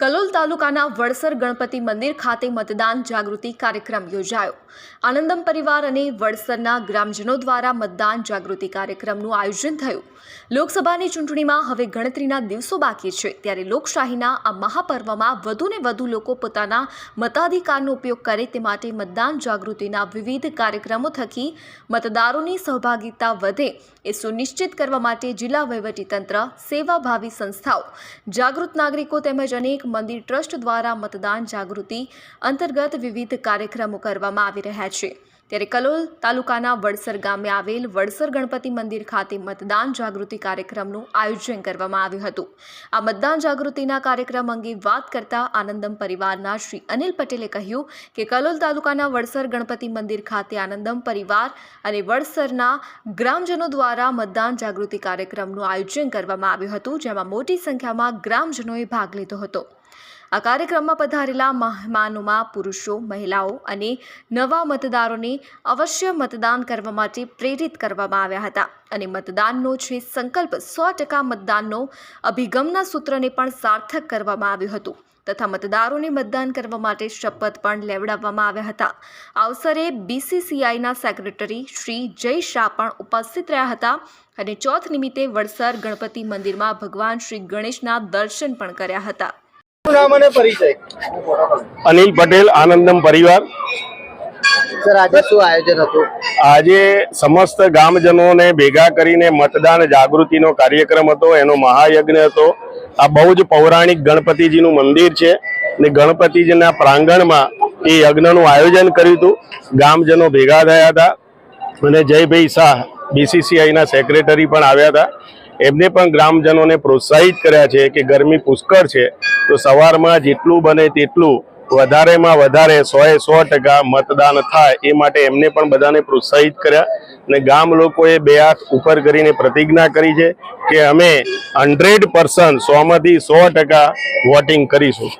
કલોલ તાલુકાના વડસર ગણપતિ મંદિર ખાતે મતદાન જાગૃતિ કાર્યક્રમ યોજાયો. આનંદમ પરિવાર અને વડસરના ગ્રામજનો દ્વારા મતદાન જાગૃતિ કાર્યક્રમનું આયોજન થયું. લોકસભાની ચૂંટણીમાં હવે ગણતરીના દિવસો બાકી છે. ત્યારે લોકશાહીના આ મહાપર્વમાં વધુને વધુ લોકો પોતાના મતાધિકારનો ઉપયોગ કરે તે માટે મતદાન જાગૃતિના વિવિધ કાર્યક્રમો થકી મતદારોની સહભાગિતા વધે એ સુનિશ્ચિત કરવા માટે જિલ્લા વહીવટીતંત્ર, સેવાભાવી સંસ્થાઓ, જાગૃત નાગરિકો તેમજ અનેક મંદિર ટ્રસ્ટ દ્વારા મતદાન જાગૃતિ અંતર્ગત વિવિધ કાર્યક્રમો કરવામાં આવી રહ્યા છે. ત્યારે કલોલ તાલુકાના વડસર ગામે આવેલ વડસર ગણપતિ મંદિર ખાતે મતદાન જાગૃતિ કાર્યક્રમનું આયોજન કરવામાં આવ્યું હતું. આ મતદાન જાગૃતિના કાર્યક્રમ અંગે વાત કરતા આનંદમ પરિવારના શ્રી અનિલ પટેલે કહ્યું કે કલોલ તાલુકાના વડસર ગણપતિ મંદિર ખાતે આનંદમ પરિવાર અને વડસરના ગ્રામજનો દ્વારા મતદાન જાગૃતિ કાર્યક્રમનું આયોજન કરવામાં આવ્યું હતું, જેમાં મોટી સંખ્યામાં ગ્રામજનોએ ભાગ લીધો હતો. આ કાર્યક્રમમાં પધારેલા મહેમાનોમાં પુરુષો, મહિલાઓ અને નવા મતદારોને અવશ્ય મતદાન કરવા માટે પ્રેરિત કરવામાં આવ્યા હતા. અને મતદાનનો છે સંકલ્પ સો ટકા મતદાનનો અભિગમના સૂત્રને પણ સાર્થક કરવામાં આવ્યું હતું તથા મતદારોને મતદાન કરવા માટે શપથ પણ લેવડાવવામાં આવ્યા હતા. આ અવસરે બીસીસીઆઈના સેક્રેટરી શ્રી જય શાહ પણ ઉપસ્થિત રહ્યા હતા અને ચોથ નિમિત્તે વડસર ગણપતિ મંદિરમાં ભગવાન શ્રી ગણેશના દર્શન પણ કર્યા હતા. નામ અને પરિચય? અનિલ પટેલ આનંદમ પરિવાર. સર આજે શું આયોજન હતું? આજે સમસ્ત ગામજનોને ભેગા કરીને મતદાન જાગૃતિનો કાર્યક્રમ હતો એનો મહાયજ્ઞ હતો. આ બહુ જ પૌરાણિક ગણપતિજીનું મંદિર છે ને ગણપતિજીના પ્રાંગણમાં એ યજ્ઞનું આયોજન કર્યું હતું. ગામજનો ભેગા થયા હતા અને જયભાઈ શાહ બીસીસીઆઈના સેક્રેટરી પણ આવ્યા હતા. એમને પણ ગ્રામજનોને પ્રોત્સાહિત કર્યા છે કે ગરમી પુષ્કળ છે, તો સવારમાં જેટલું બને તેટલું વધારેમાં વધારે સોએ સો ટકા મતદાન થાય એ માટે એમને પણ બધાને પ્રોત્સાહિત કર્યા અને ગામ લોકોએ બે હાથ ઉપર કરીને પ્રતિજ્ઞા કરી છે કે અમે હંડ્રેડ પર્સન્ટ સોમાંથી સો ટકા વોટિંગ કરીશું.